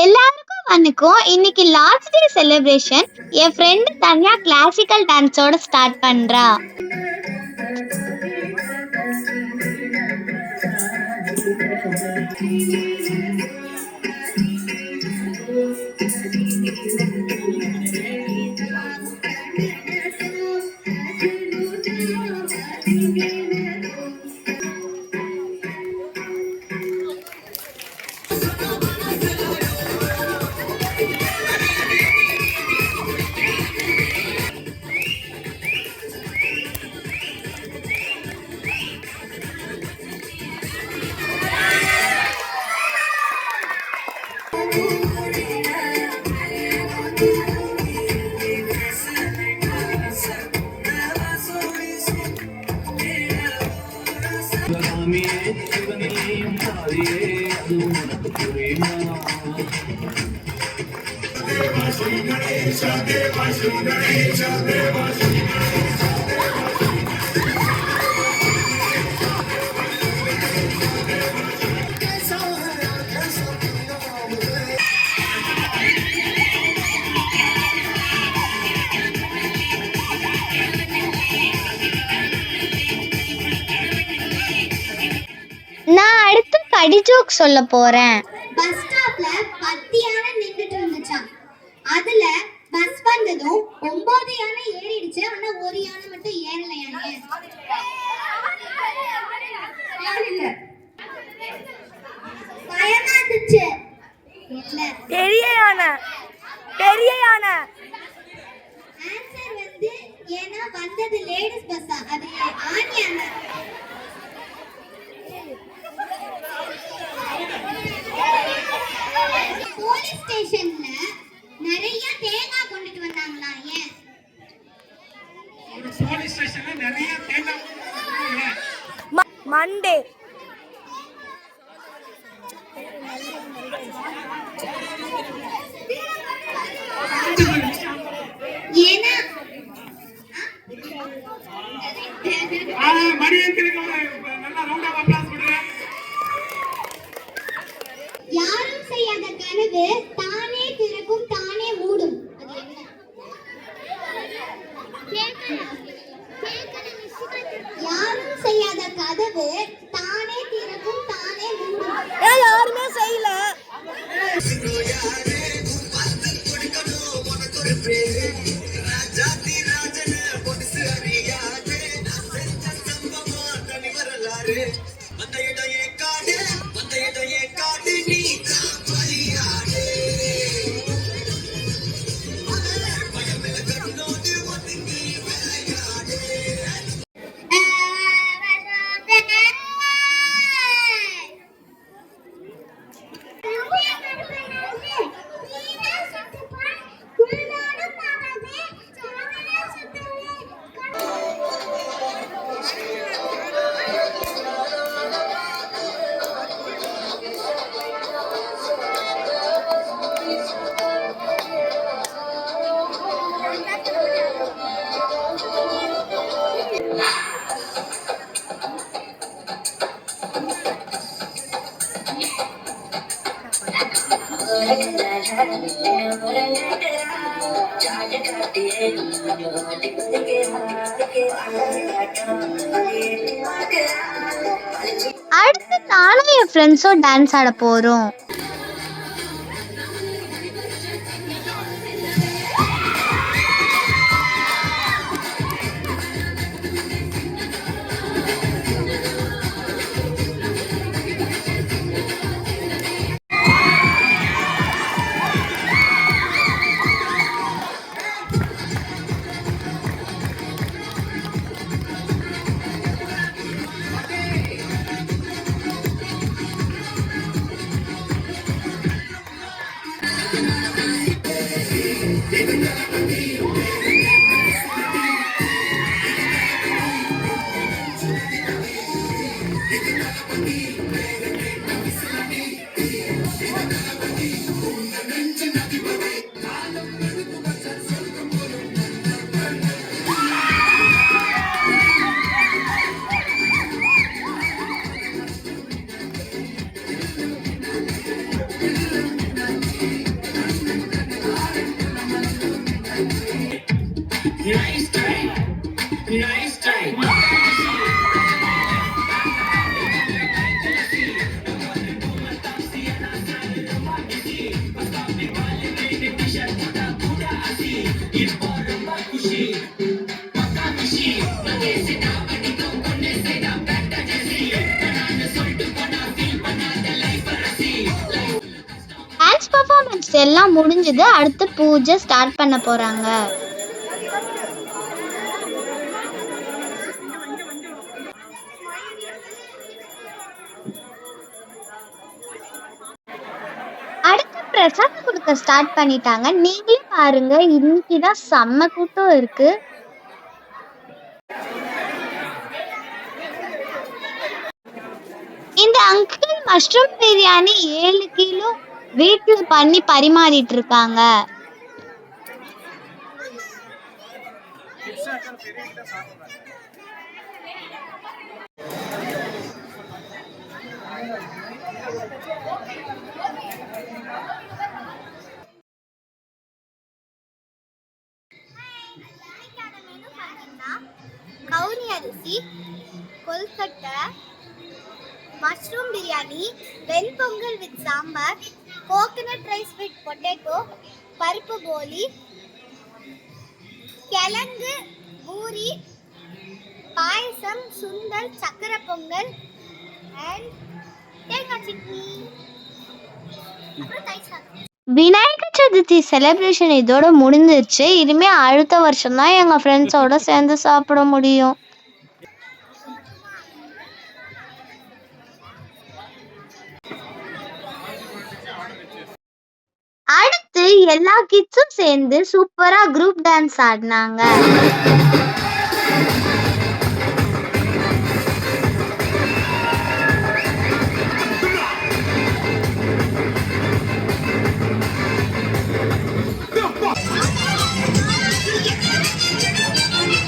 எல்லாருக்கும் வணக்கம். இன்னைக்கு லாஸ்ட் டே செலிப்ரேஷன் என் ஃப்ரெண்டு தனியா கிளாசிக்கல் டான்ஸோட ஸ்டார்ட் பண்றா. சிவகாமியே சிவனையும் பாரியே அது உனக்கு புரியுமா நான் கடி ஜோக் சொல்ல போறேன். பஸ் ஸ்டாப்ல பத்து யானை நின்றுட்டு இருந்துச்சாம். அதுல பஸ் வந்ததும் ஒன்பது யானை ஏறிடுச்சு. ஆனா ஒரு யானை மட்டும் ஏறலையாங்க பயமா இருந்துச்சு. இல்ல. பெரிய யானை. பெரிய யானை. ஆன்சர் வந்து ஏன்னா வந்தது லேடிஸ் பஸ்ஸா அது ஆண் யானை. Yeah. அடுத்து நானும் என் ஃப்ரெண்ட்ஸும் டான்ஸ் ஆட போறோம். எல்லாம் முடிஞ்சது அடுத்து பூஜை ஸ்டார்ட் பண்ண போறாங்க. அடுத்து பிரசாதம் கொடுக்க ஸ்டார்ட் பண்ணிட்டாங்க. நீங்களே பாருங்க இன்னைக்கு தான் செம்ம கூட்டம் இருக்கு. இந்த அங்கிள் மஷ்ரூம் பிரியாணி ஏழு கிலோ வீட்டுல பண்ணி பரிமாறிட்டு இருக்காங்க கவுனி அரிசி கொல்கட்டை mushroom biryani venpongal with sambar coconut rice with potato பருப்பு போலி கிழங்கு பூரி பாயசம் சுண்டல் சக்கரை பொங்கல் அண்ட் தேங்காய் சட்னி. அப்புறம் தயிர் சாதம். விநாயகர் சதுர்த்தி செலிப்ரேஷன் இதோட முடிஞ்சிருச்சு. இனிமே அடுத்த வருஷம் தான் எங்க ஃப்ரெண்ட்ஸோட சேர்ந்து சாப்பிட முடியும். அடுத்து எல்லா கிட்ஸும் சேர்ந்து சூப்பரா குரூப் டான்ஸ் ஆடினாங்க.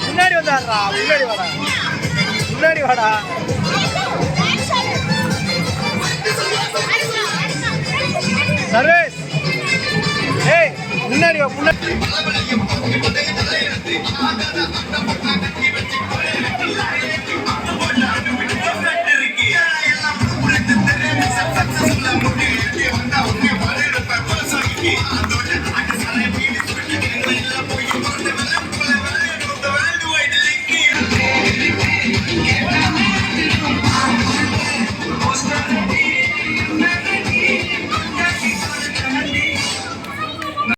முன்னாடி வந்தாடுறா முன்னாடி வாடா. முன்னாடி வாடா. சர்வேஸ் புள்ளி